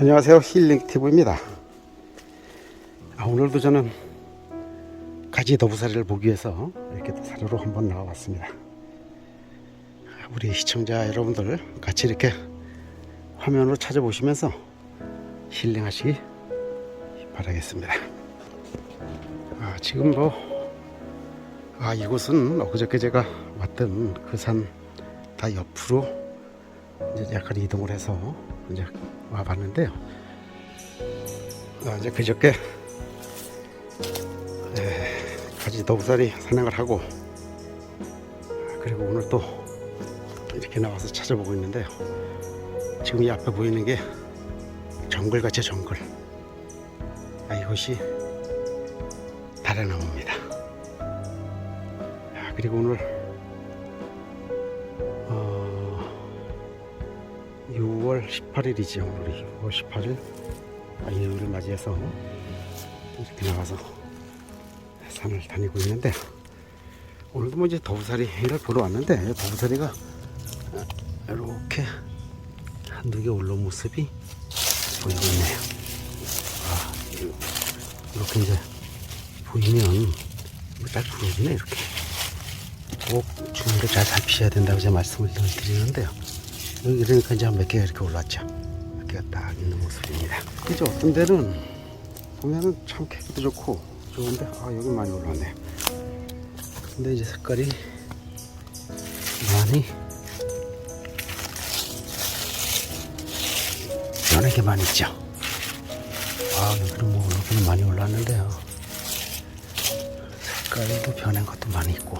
안녕하세요. 힐링티브입니다. 아, 오늘도 저는 가지 더부사리를 보기 위해서 이렇게 또 사료로 한번 나와봤습니다. 우리 시청자 여러분들 같이 이렇게 화면으로 찾아보시면서 힐링하시기 바라겠습니다. 아, 지금 뭐 아, 이곳은 엊그저께 제가 왔던 그 산 다 옆으로 이제 약간 이동을 해서 이제 와봤는데요. 아, 이제 그저께 에, 가지 더부살이 산행을 하고 그리고 오늘 또 이렇게 나와서 찾아보고 있는데요. 지금 이 앞에 보이는 게 정글 같죠 정글. 아, 이것이 달래나무입니다. 아, 그리고 오늘 6월 18일이죠. 오늘이 6월 18일 아, 일요일을 맞이해서 이렇게 나가서 산을 다니고 있는데 오늘도 뭐 이제 더부살이를 보러 왔는데 더부살이가 이렇게 한두 개 올라온 모습이 보이고 있네요. 아, 이렇게 이제 보이면 딱 부러지네 이렇게. 꼭 주문을 잘 살피셔야 된다고 제가 말씀을 늘 드리는데요. 이러니까 이제 몇 개가 이렇게 올랐죠. 몇 개가 딱 있는 모습입니다. 그죠? 어떤 데는 보면은 참 캐기도 좋고 좋은데 아 여기 많이 올랐네요. 근데 이제 색깔이 많이 연하게 많이 있죠. 아 여기는 뭐 여기는 많이 올랐는데요. 색깔도 변한 것도 많이 있고.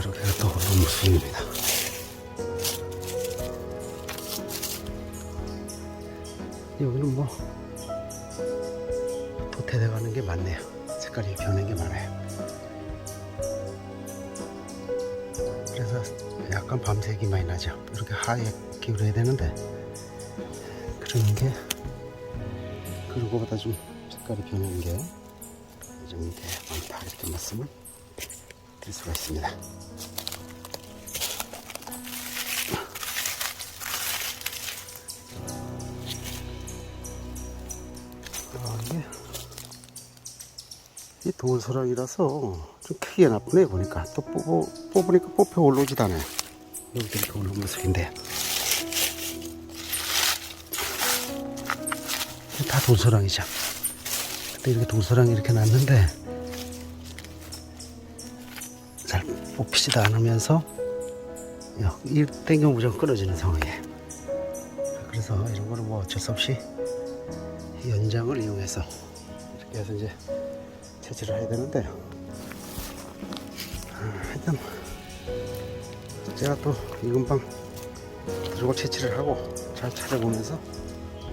이렇게 올라온 모습입니다. 여기는 뭐 도태돼가는 게 많네요. 색깔이 변한 게 많아요. 그래서 약간 밤색이 많이 나죠. 이렇게 하얗게 그려야 되는데 그런 게 그런 거보다 좀 색깔이 변한 게좀 이게 많다 이렇게 말씀을 드릴 수가 있습니다. 아, 이게 이 돌소락이라서 좀 크게 나쁘네 보니까 또 뽑어, 뽑으니까 뽑혀 올라오지도 않아요. 여기 이렇게 올라온 모습인데 다 돌소랑이죠. 그때 이렇게 돌소랑이 이렇게 났는데 뽑히지도 않으면서 이 땡겨 무조건 끊어지는 상황이에요. 그래서 이런 거는 뭐 어쩔 수 없이 연장을 이용해서 이렇게 해서 이제 채취를 해야 되는데 아, 하여튼 제가 또 이 금방 들고 채취를 하고 잘 찾아보면서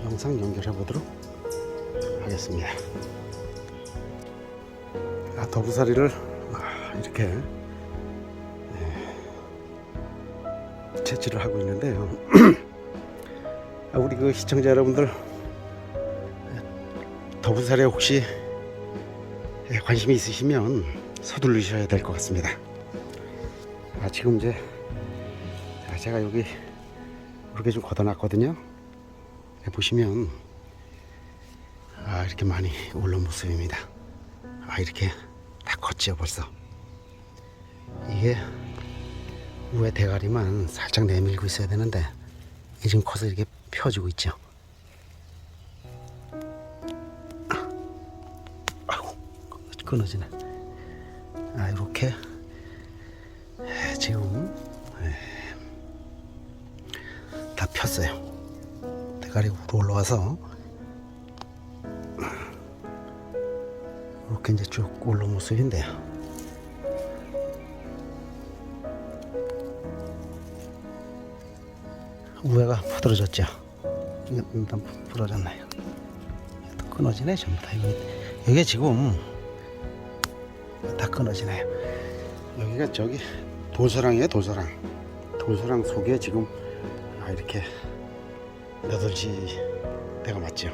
영상 연결해 보도록 하겠습니다. 아, 더부사리를 아, 이렇게 채취를 하고 있는데요. 아, 우리 그 시청자 여러분들 더부사리에 혹시 예, 관심이 있으시면 서두르셔야 될 것 같습니다. 아, 지금 이제 자, 제가 여기 이렇게 좀 걷어놨거든요. 예, 보시면 아 이렇게 많이 올라온 모습입니다. 아 이렇게 다 컸지요 벌써. 이게 위에 대가리만 살짝 내밀고 있어야 되는데 지금 커서 이렇게 펴지고 있죠. 아이고 끊어지네. 아 이렇게 지금 다 폈어요. 대가리 위로 올라와서 이렇게 이제 쭉 올라온 모습인데요. 우회가 부드러졌죠. 일단 부러졌나요? 또 끊어지네 전부 다 이게 지금 다 끊어지네요. 여기가 저기 돌소랑이에요 돌소랑. 돌소랑 속에 지금 아 이렇게 8시 때가 맞죠.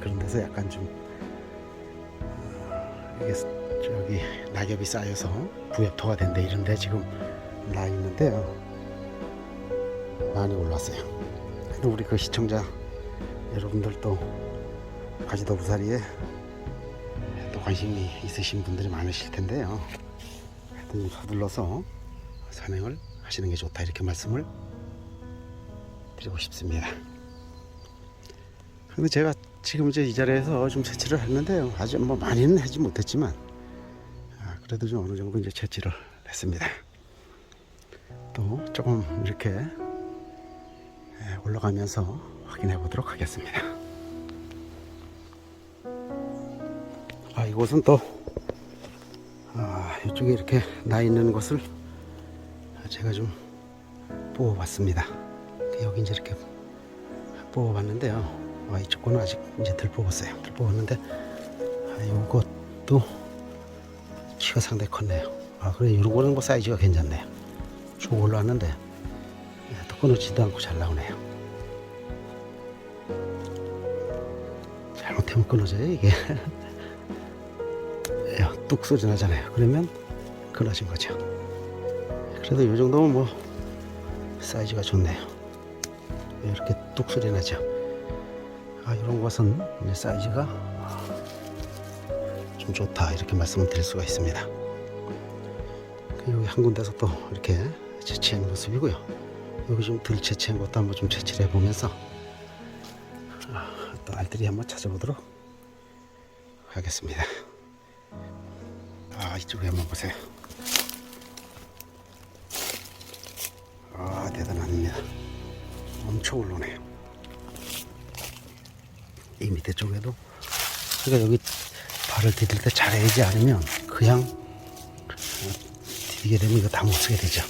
그런 데서 약간 좀 이게 저기 낙엽이 쌓여서 부엽토가 된대 이런데 지금 나 있는데요. 많이 올랐어요. 우리 그 시청자 여러분들도 가지도 부사리에 또 관심이 있으신 분들이 많으실 텐데요. 하여튼 좀 서둘러서 산행을 하시는 게 좋다 이렇게 말씀을 드리고 싶습니다. 근데 제가 지금 이제 이 자리에서 좀 채취를 했는데요. 아주 뭐 많이는 하지 못했지만 아, 그래도 좀 어느 정도 이제 채취를 했습니다. 또 조금 이렇게 예, 올라가면서 확인해 보도록 하겠습니다. 아 이곳은 또 아, 이쪽에 이렇게 나 있는 곳을 제가 좀 뽑아봤습니다. 여기 이제 이렇게 뽑아봤는데요. 아, 이쪽 거는 아직 이제 덜 뽑았어요. 덜 뽑았는데 아, 이것도 키가 상당히 컸네요. 아 그래 이런 거는 뭐 사이즈가 괜찮네요. 쭉 올라왔는데 끊어지도 않고 잘 나오네요. 잘못하면 끊어져요 이게. 야, 뚝 소리 나잖아요. 그러면 끊어진 거죠. 그래도 이 정도면 뭐 사이즈가 좋네요. 이렇게 뚝 소리 나죠. 아, 이런 것은 사이즈가 아, 좀 좋다 이렇게 말씀을 드릴 수가 있습니다. 그 여기 한 군데서 또 이렇게 채취한 모습이고요. 여기 좀 덜 채취한 것도 한번 좀 채취를 해보면서 아, 또 알들이 한번 찾아보도록 하겠습니다. 아 이쪽에 한번 보세요. 아 대단합니다. 엄청 올라오네요. 이 밑에 쪽에도 그러니까 여기 발을 디딜 때 잘해야지 않으면 그냥 어, 디디게 되면 이거 다 못 쓰게 되죠.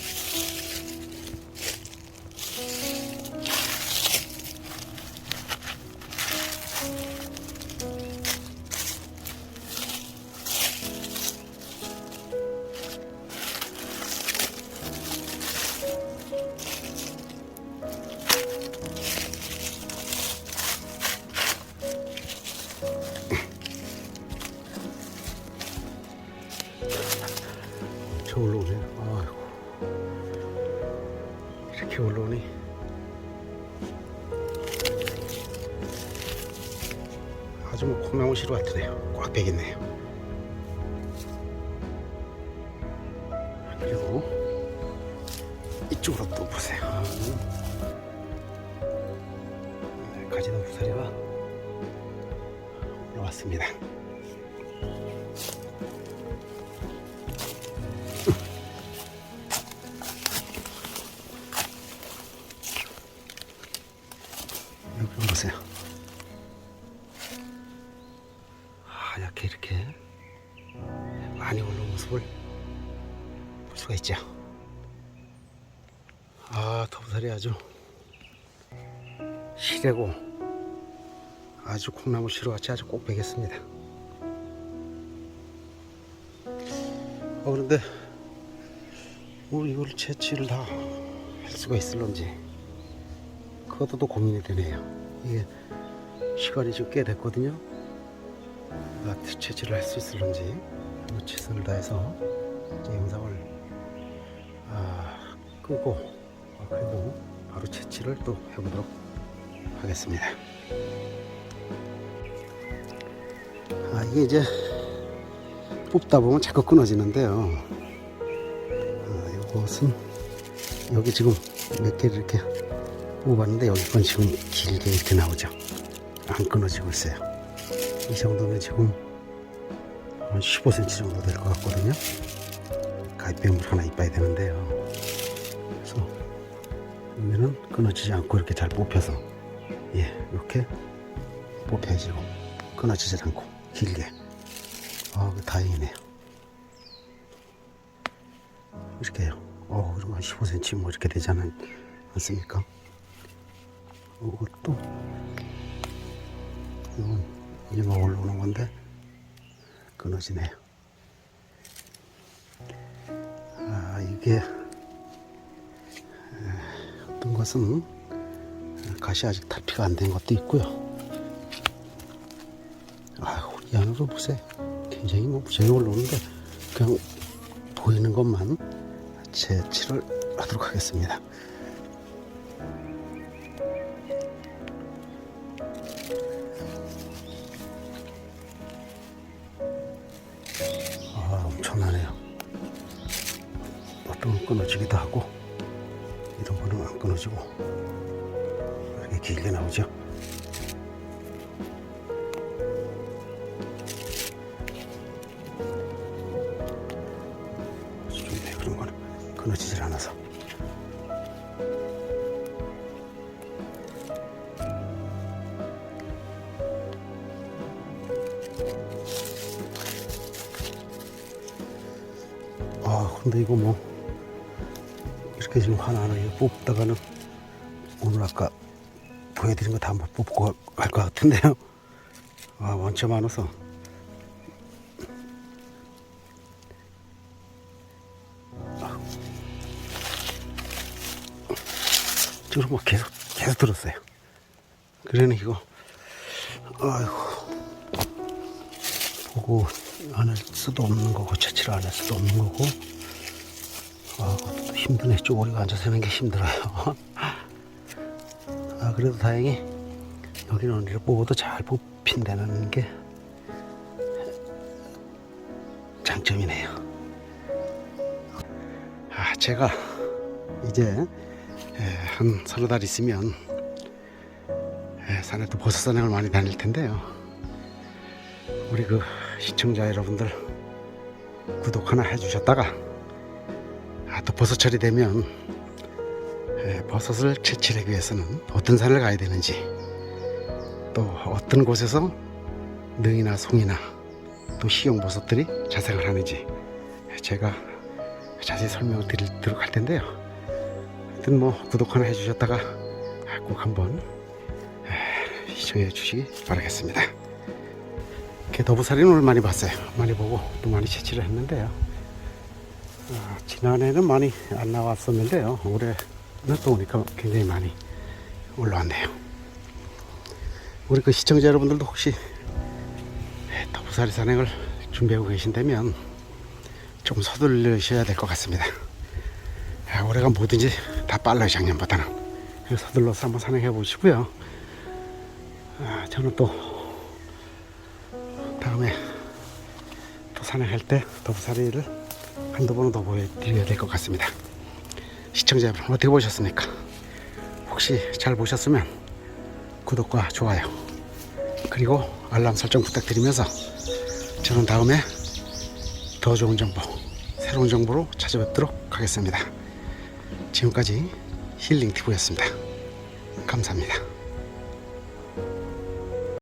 같으네요. 꽉 배겠네요. 그리고 이쪽으로 또 보세요. 네, 가지나 부사리가 올라왔습니다. 이렇게 많이 올라온 모습을 볼 수가 있죠. 아, 터부살이 아주 시래고 아주 콩나물 시루같이 아주 꼭 배겠습니다. 어, 그런데 뭐 이걸 채취를 다 할 수가 있을런지 그것도 또 고민이 되네요. 이게 시간이 좀 꽤 됐거든요. 아, 채취를 할 수 있을런지 뭐 최선을 다해서 영상을 아, 끄고 아, 그리고 바로 채취를 또 해보도록 하겠습니다. 아 이게 이제 뽑다 보면 자꾸 끊어지는데요. 아, 이것은 여기 지금 몇 개를 이렇게 뽑았는데 여기 건 지금 길게 이렇게 나오죠. 안 끊어지고 있어요. 이 정도면 지금 한 15cm 정도 될 것 같거든요. 가위뱀을 하나 이빠야 되는데요. 그래서 여기는 끊어지지 않고 이렇게 잘 뽑혀서 예 이렇게 뽑혀지고 끊어지지 않고 길게 아그 다행이네요. 이렇게요. 어, 그럼 한 15cm 뭐 이렇게 되지 않, 않습니까? 이것도 이건 이제 막 올라오는 건데 끊어지네요. 아 이게 에, 어떤 것은 가시 아직 탈피가 안 된 것도 있고요. 아, 이 안으로 보세요. 굉장히 뭐 무지하게 올라오는데 그냥 보이는 것만 채취를 하도록 하겠습니다. 건 끊어지기도 하고, 이런 거는 안 끊어지고, 이렇게 길게 나오죠. 좋네, 그런 끊어지질 않아서. 아, 근데 이거 뭐, 이렇게 지금 하나하나 뽑다가는 오늘 아까 보여드린 거다못 뽑고 갈 것 같은데요. 아, 원체 많아서. 지금 뭐 계속, 계속 들었어요. 그러니 이거, 아이고. 보고 안 할 수도 없는 거고 채취를 안 할 수도 없는 거고 아 힘드네. 쪼그리고 앉아서 하는 게 힘들어요. 아 그래도 다행히 여기는 언니를 뽑아도 잘 뽑힌다는 게 장점이네요. 아 제가 이제 에, 한 서너 달 있으면 에, 산에 또 버섯 산행을 많이 다닐 텐데요. 우리 그 시청자 여러분들 구독 하나 해주셨다가 아, 또 버섯철이 되면 에, 버섯을 채취하기 위해서는 어떤 산을 가야 되는지 또 어떤 곳에서 능이나 송이나 또 시용버섯들이 자생을 하는지 제가 자세히 설명을 드리도록 할 텐데요 하여튼 뭐 구독 하나 해주셨다가 꼭 한번 에, 시청해 주시기 바라겠습니다 이렇게 더부살이는 오늘 많이 봤어요. 많이 보고 또 많이 채취를 했는데요. 아, 지난해는 많이 안 나왔었는데요. 올해는 또 오니까 굉장히 많이 올라왔네요. 우리 그 시청자 여러분들도 혹시 더부살이 산행을 준비하고 계신다면 좀 서둘러셔야 될 것 같습니다. 아, 올해가 뭐든지 다 빨라요, 작년보다는. 서둘러서 한번 산행해 보시고요. 아, 저는 또 다음에 또 산행할 때 더부사리를 한두 번은 더 보여드려야 될 것 같습니다. 시청자 여러분 어떻게 보셨습니까? 혹시 잘 보셨으면 구독과 좋아요 그리고 알람 설정 부탁드리면서 저는 다음에 더 좋은 정보 새로운 정보로 찾아뵙도록 하겠습니다. 지금까지 힐링티브였습니다. 감사합니다.